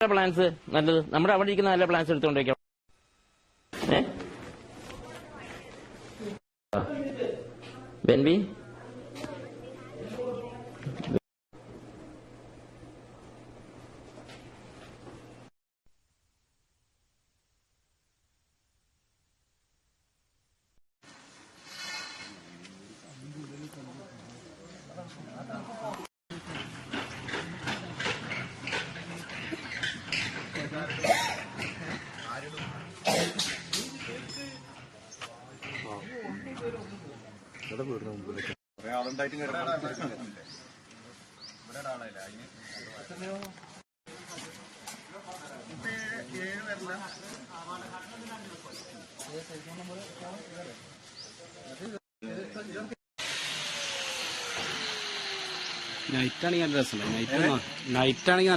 നല്ല പ്ലാൻസ് നല്ലത്. നമ്മുടെ അവിടെ ഇരിക്കുന്ന നല്ല പ്ലാൻസ് എടുത്തുകൊണ്ട് ഏ? ആ. ബെൻബി നൈറ്റ് ആണെങ്കിൽ നല്ല രസമല്ലേ നൈറ്റ് നൈറ്റ് ആണെങ്കിൽ നല്ല